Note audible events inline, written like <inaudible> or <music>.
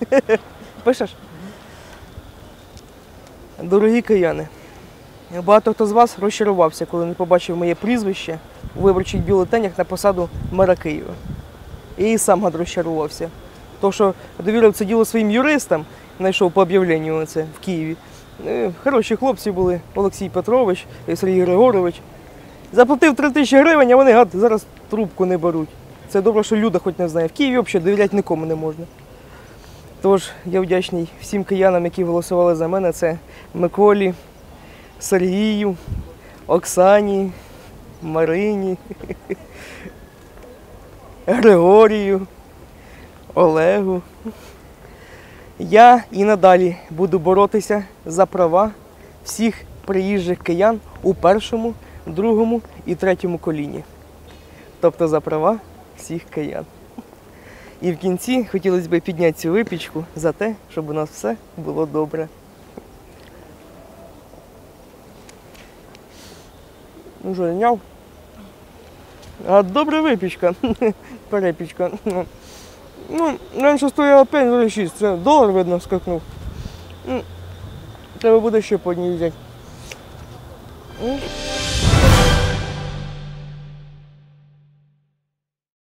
<laughs> Пишеш? Дорогі кияни, багато хто з вас розчарувався, коли не побачив моє прізвище у виборчих бюлетенях на посаду мера Києва. І сам розчарувався. То, що довірив це діло своїм юристам, знайшов по об'явленню це в Києві. Е, Хороші хлопці були Олексій Петрович і Сергій Григорович. Заплатив 3 тисячі гривень, а вони гад зараз трубку не беруть. Це добре, що люди хоч не знає. В Києві взагалі довіряти нікому не можна. Тож я вдячний всім киянам, які голосували за мене. Це Миколі, Сергію, Оксані, Марині, Григорію, Олегу. Я і надалі буду боротися за права всіх приїжджих киян у першому, другому і третьому коліні. Тобто за права всіх киян. І в кінці хотілося б підняти цю випічку за те, щоб у нас все було добре. Ну що, зняв? А добра випічка. <laughs> Перепічка. Ну, раніше стояла 5,06, це долар, видно, скакнув. Ну, Треба буде ще по одній взяти.